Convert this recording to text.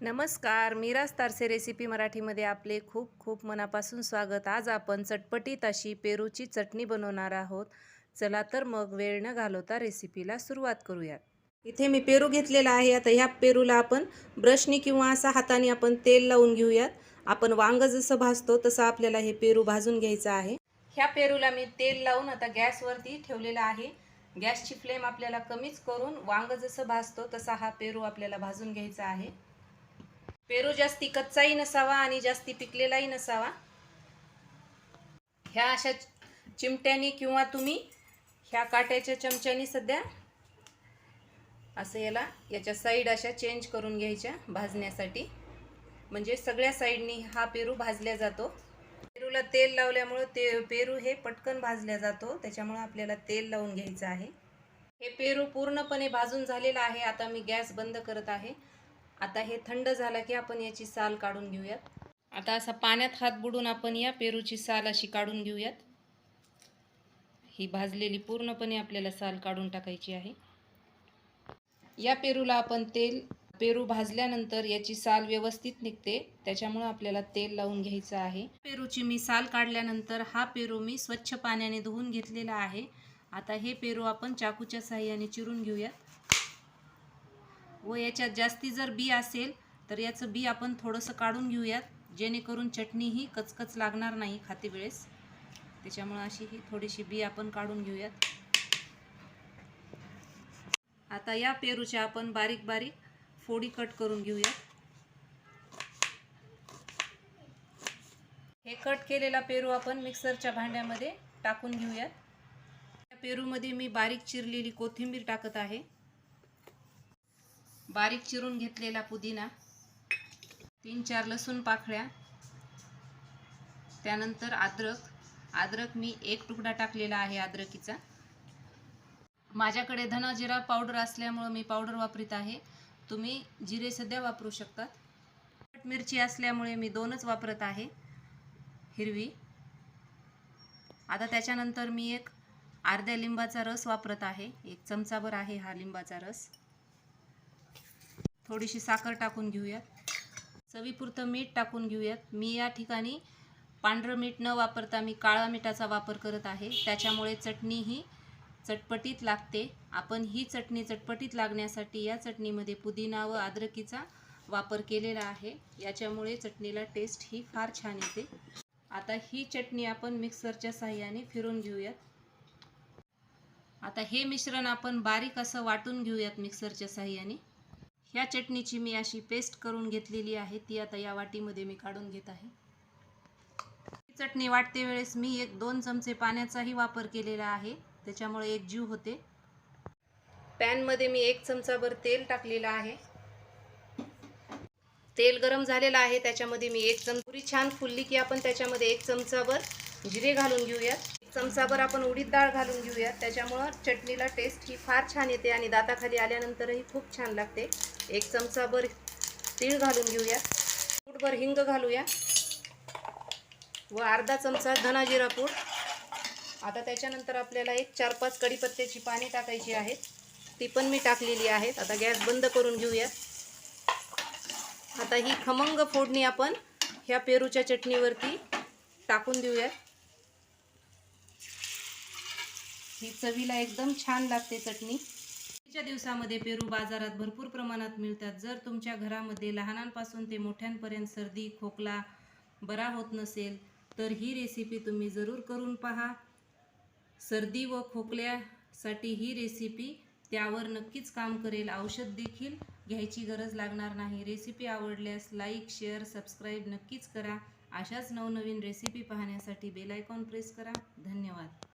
नमस्कार मीराज तारसे रेसिपी मराठीमध्ये आपले खूप खूप मनापासून स्वागत. आज आपण चटपटीत अशी पेरूची चटणी बनवणार आहोत. चला तर मग वेळ न घालवता रेसिपीला सुरुवात करूयात. इथे मी पेरू घेतलेला आहे. आता ह्या पेरूला आपण ब्रशनी किंवा असा हाताने आपण तेल लावून घेऊयात. आपण वांग जसं भाजतो तसं आपल्याला हे पेरू भाजून घ्यायचं आहे. ह्या पेरूला मी तेल लावून आता गॅसवरती ठेवलेला आहे. गॅसची फ्लेम आपल्याला कमीच करून वांग जसं भाजतो तसा हा पेरू आपल्याला भाजून घ्यायचा आहे. पेरू जास्ती कच्चाही नसावा आणि जास्ती पिकलेलाही नसावा. ह्या अशा चिमट्यानी किंवा तुम्ही ह्या काट्याच्या चमच्यानी सध्या असं याला याच्या साईड अशा चेंज करून घ्यायच्या भाजण्यासाठी. म्हणजे सगळ्या साईडनी हा पेरू भाजल्या जातो. पेरूला तेल लावल्यामुळं ते पेरू हे पटकन भाजल्या जातो. त्याच्यामुळं आपल्याला तेल लावून घ्यायचं आहे. हे पेरू पूर्णपणे भाजून झालेलं आहे. आता मी गॅस बंद करत आहे. आता हे थंड झालं की आपण याची साल काढून घेऊयात. आता असा पाण्यात हात बुडून आपण या पेरूची साल अशी काढून घेऊयात. ही भाजलेली पूर्णपणे आपल्याला साल काढून टाकायची आहे. या पेरूला आपण तेल पेरू भाजल्यानंतर याची साल व्यवस्थित निघते. त्याच्यामुळं आपल्याला तेल लावून घ्यायचं आहे. पेरूची मी साल काढल्यानंतर हा पेरू मी स्वच्छ पाण्याने धुवून घेतलेला आहे. आता हे पेरू आपण चाकूच्या साह्याने चिरून घेऊयात. व याच्यात जास्ती जर बी असेल तर याचं बी आपण थोडंसं काढून घेऊयात. जेणेकरून चटणी ही कचकच लागणार नाही खाते वेळेस. त्याच्यामुळं अशी ही थोडीशी बी आपण काढून घेऊयात. आता या पेरूच्या आपण बारीक बारीक फोडी कट करून घेऊयात. हे कट केलेला पेरू आपण मिक्सरच्या भांड्यामध्ये टाकून घेऊयात. या पेरूमध्ये मी बारीक चिरलेली कोथिंबीर टाकत आहे. बारीक चिरून घेतलेला पुदिना तीन चार लसूण पाकळ्या त्यानंतर अद्रक. अद्रक मी एक तुकडा टाकलेला आहे अद्रकीचा. माझ्याकडे धना जिरा पावडर असल्यामुळं मी पावडर वापरीत आहे. तुम्ही जिरे सध्या वापरू शकतात. मिरची असल्यामुळे मी दोनच वापरत आहे. हिरवी. आता त्याच्यानंतर मी एक अर्ध्या लिंबाचा रस वापरत आहे. एक चमचाभर आहे हा लिंबाचा रस. थोडीशी साखर टाकून घेऊयात. चवीपुरतं मीठ टाकून घेऊयात. मी या ठिकाणी पांढरं मीठ न वापरता मी काळा मिठाचा वापर करत आहे. त्याच्यामुळे चटणी ही चटपटीत लागते. आपण ही चटणी चटपटीत लागण्यासाठी या चटणीमध्ये पुदिना व अद्रकीचा वापर केलेला आहे. याच्यामुळे चटणीला टेस्ट ही फार छान येते. आता ही चटणी आपण मिक्सरच्या साह्याने फिरून घेऊयात. आता हे मिश्रण आपण बारीक असं वाटून घेऊयात मिक्सरच्या साह्याने. ह्या चटणीची मी अशी पेस्ट करून घेतलेली आहे. ती आता या वाटीमध्ये मी काढून घेत आहे. चटणी वाटते वेळेस मी एक दोन चमचे पाण्याचाही वापर केलेला आहे. त्याच्यामुळे एक जीव होते. पॅनमध्ये मी एक चमचाभर तेल टाकलेलं आहे. तेल गरम झालेलं आहे. त्याच्यामध्ये मी एक चमचुरी छान फुलली की आपण त्याच्यामध्ये एक चमचाभर जिरे घालून घेऊयात. एक चमचाभर आपण उडीद डाळ घालून घेऊयात. त्याच्यामुळं चटणीला टेस्ट ही फार छान येते आणि दाताखाली आल्यानंतरही खूप छान लागते. एक चमचाभर तीळ घालून घेऊयात फूटभर हिंग घालूया. व अर्धा चमचा धनाजिरा पूड. आता त्याच्यानंतर आपल्याला एक चार पाच कढीपत्त्याची पाने टाकायची आहेत. ती पण मी टाकलेली आहेत. आता गॅस बंद करून घेऊयात आता ही खमंग फोडणी आपण ह्या पेरूच्या चटणीवरती टाकून देऊयात ही चवीला एकदम छान लागते चटणी. च्या दिवसामध्ये पेरू बाजारात भरपूर प्रमाणात मिळतात. जर तुमच्या घरामध्ये लहानांपासून ते मोठ्यांपर्यंत सर्दी खोकला बरा होत नसेल तर ही रेसिपी तुम्ही जरूर करून पहा. सर्दी व खोकल्यासाठी ही रेसिपी त्यावर नक्कीच काम करेल. औषध देखील घ्यायची गरज लागणार नाही. रेसिपी आवडल्यास लाईक शेअर सबस्क्राईब नक्कीच करा. अशाच नवनवीन रेसिपी पाहण्यासाठी बेलायकॉन प्रेस करा. धन्यवाद.